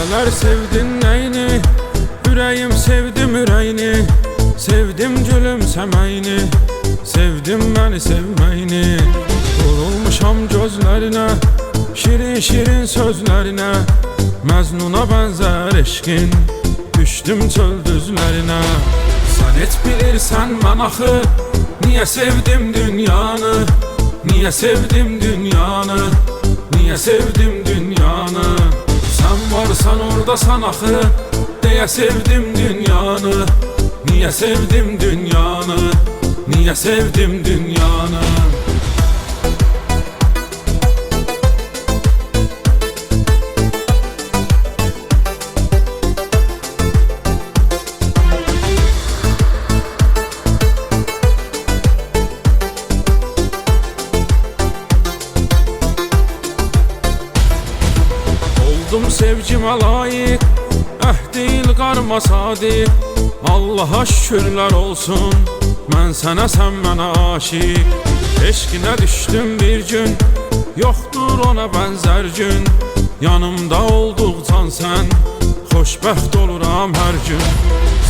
Eller sevdin neyini Yüreğim sevdim yüreğini Sevdim gülümsemeyini Sevdim beni sevmeyini Vurulmuşam gözlerine Şirin şirin sözlerine. Mecnun'a benzer eşkin Düştüm çöl düzlerine. Sen et bilirsen ben axı Niye sevdim dünyanı? Niye sevdim dünyanı? Niye sevdim dünyanı varsan oradasan axı Diye sevdim dünyanı. Niye sevdim dünyanı? Niye sevdim dünyanı Oldum sevcime layık. Eh değil karma sadik Allah'a şükürler olsun. Ben sana sen bana aşık. Eşkine düştüm bir gün. Yoktur ona benzer gün. Yanımda olduktan sen Xoşbəxt oluram her gün.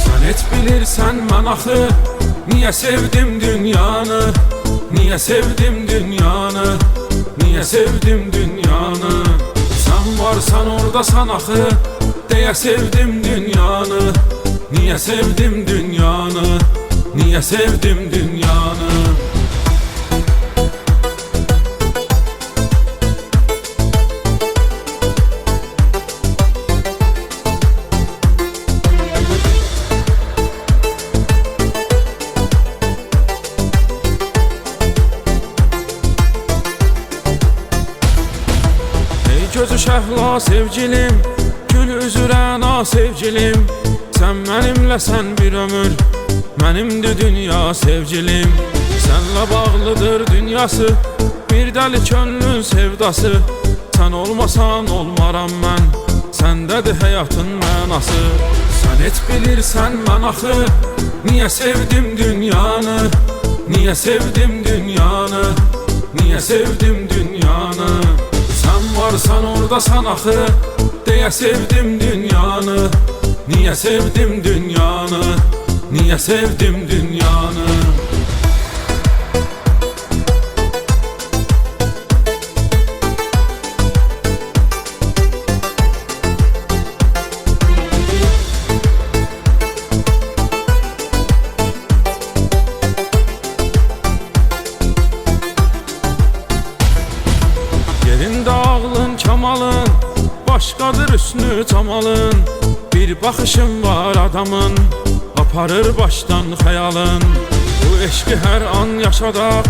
Sen et bilirsen ben axı Niye sevdim dünyanı? Niye sevdim dünyanı? Niye sevdim dünyanı varsan oradasan axı Diye sevdim dünyanı? Niye sevdim dünyanı? Niye sevdim dünyanı gözü şəhla sevgilim Gül üzürə na sevgilim. Sən mənimlə sən bir ömür Mənimdir dünya sevgilim. Sənlə bağlıdır dünyası Bir dəli könlün sevdası. Sən olmasan olmaram mən Səndədir həyatın mənası. Sən et bilirsən mən axı Niyə sevdim dünyanı? Niyə sevdim dünyanı? Niyə sevdim dünyanı varsan oradasan axı Diye sevdim dünyanı. Niye sevdim dünyanı? Niye sevdim dünyanı ağlın kamalın Başqadır üstünü camalın Bir baxışın var adamın Aparır başdan xəyalın Bu eşqi hər an yaşadaq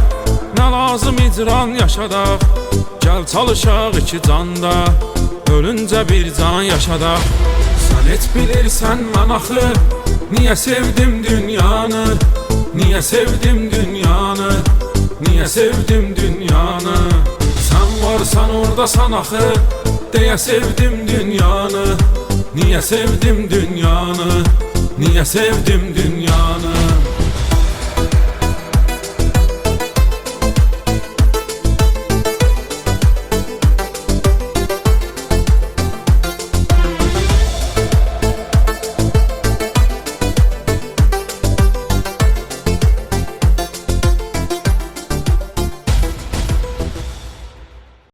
Nə lazım icran yaşadaq Gəl çalışaq iki canda Ölüncə bir can yaşadaq Sən et bilirsən mən axı Niyə sevdim dünyanı? Niyə sevdim dünyanı? Niyə sevdim dünyanı oradasan axı Diye sevdim dünyanı. Niye sevdim dünyanı? Niye sevdim dünyanı